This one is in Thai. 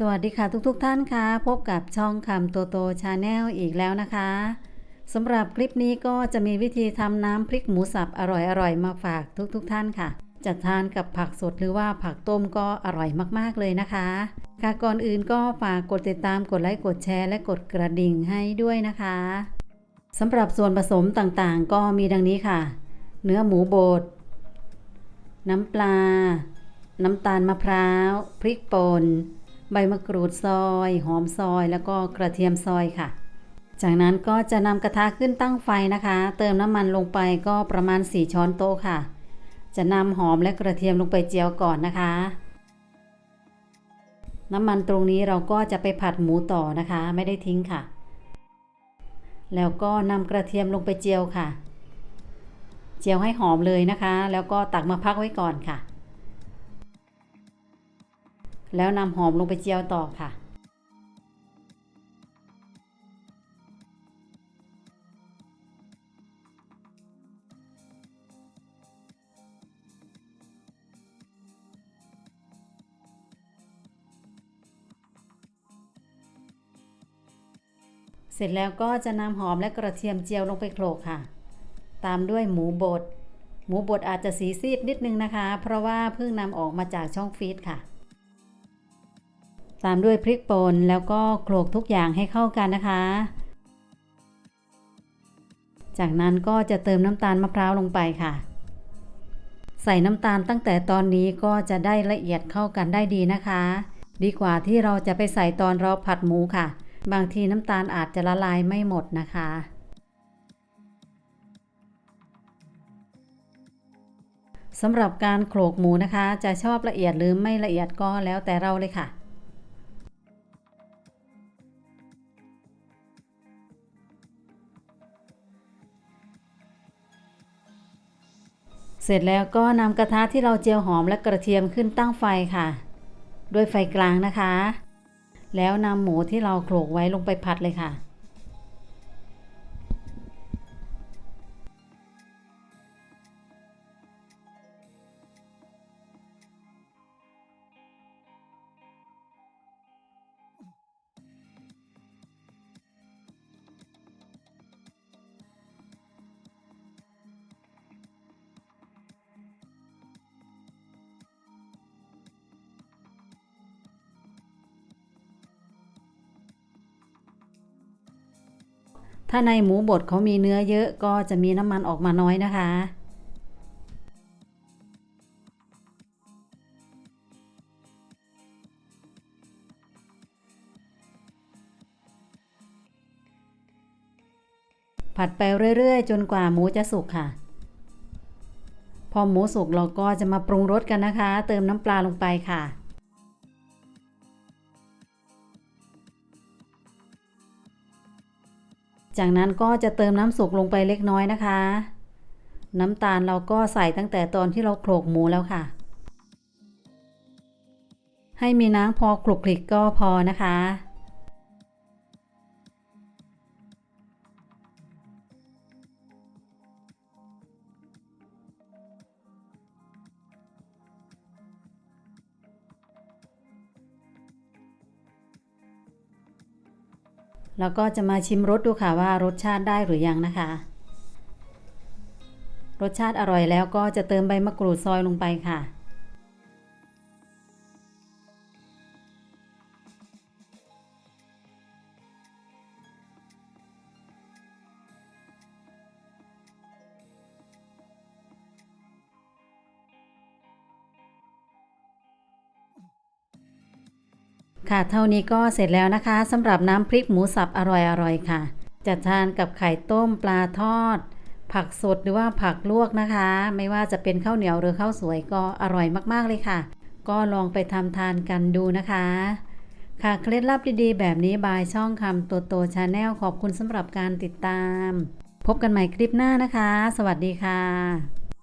สวัสดีค่ะทุกๆทท่านค่ะพบกับช่องคำโตโตชาแนลอีกแล้วนะคะสำหรับคลิปนี้ก็จะมีวิธีทำน้ำพริกหมูสับอร่อยๆ มาฝากทุกๆทท่านค่ะ จะทานกับผักสดหรือว่าผักต้มก็อร่อยมากๆเลยนะคะค่ะก่อนอื่นก็ฝากกดติดตามกดไลค์กดแชร์และกดกระดิ่งให้ด้วยนะคะสำหรับส่วนผสมต่างๆ ก็มีดังนี้ค่ะ เนื้อหมูบด น้ำปลา น้ำตาลมะพร้าว พริกป่น ใบมะกรูดซอย หอมซอย แล้วก็กระเทียมซอยค่ะ จากนั้นก็จะนำกระทะขึ้นตั้งไฟนะคะ เติมน้ำมันลงไปก็ประมาณ 4 ช้อนโต๊ะค่ะ จะนำหอมและกระเทียมลงไปเจียวก่อนนะคะ น้ำมันตรงนี้เราก็จะไปผัดหมูต่อนะคะ ไม่ได้ทิ้งค่ะ แล้วก็นำกระเทียมลงไปเจียวค่ะ เจียวให้หอมเลยนะคะ แล้วก็ตักมาพักไว้ก่อนค่ะ แล้วนำหอมลงไปเจียวต่อค่ะ เสร็จแล้วก็จะนำหอมและกระเทียมเจียวลงไปโขลกค่ะ ตามด้วยหมูบดหมูบดอาจจะสีซีดนิดนึงนะคะ เพราะว่าเพิ่งนำออกมาจากช่องฟรีซค่ะ ตามด้วยพริกป่นแล้วก็โขลกทุกอย่างให้เข้ากันนะคะ จากนั้นก็จะเติมน้ำตาลมะพร้าวลงไปค่ะ ใส่น้ำตาลตั้งแต่ตอนนี้ก็จะได้ละเอียดเข้ากันได้ดีนะคะ ดีกว่าที่เราจะไปใส่ตอนเราผัดหมูค่ะ บางทีน้ำตาลอาจจะละลายไม่หมดนะคะสำหรับการโขลกหมูนะคะ จะชอบละเอียดหรือไม่ละเอียดก็แล้วแต่เราเลยค่ะ เสร็จแล้วก็นำกระทะที่เราเจียวหอมและกระเทียมขึ้นตั้งไฟค่ะ ด้วยไฟกลางนะคะ แล้วนำหมูที่เราโขลกไว้ลงไปผัดเลยค่ะ ถ้าในหมูบดเขามีเนื้อเยอะก็จะมีน้ำมันออกมาน้อยนะคะ ผัดไปเรื่อยๆ จนกว่าหมูจะสุกค่ะ พอหมูสุกเราก็จะมาปรุงรสกันนะคะ เติมน้ำปลาลงไปค่ะ จากนั้นก็จะเติมน้ำสุกลงไปเล็กน้อยนะคะ น้ำตาลเราก็ใส่ตั้งแต่ตอนที่เราโขลกหมูแล้วค่ะ ให้มีน้ำพอคลุกคลิกก็พอนะคะ แล้วก็จะมาชิมรสดูค่ะว่ารสชาติได้หรือยังนะคะ รสชาติอร่อยแล้วก็จะเติมใบมะกรูดซอยลงไปค่ะ ค่ะเท่านี้ก็เสร็จแล้วนะคะสำหรับน้ำพริกหมูสับอร่อยๆค่ะ จะทานกับไข่ต้มปลาทอด ผักสดหรือว่าผักลวกนะคะ ไม่ว่าจะเป็นข้าวเหนียวหรือข้าวสวยก็อร่อยมากๆเลยค่ะ ก็ลองไปทำทานกันดูนะคะ ค่ะเคล็ดลับดีๆ แบบนี้บายช่องคำตัวโตชาแนลขอบคุณสำหรับการติดตาม พบกันใหม่คลิปหน้านะคะ สวัสดีค่ะ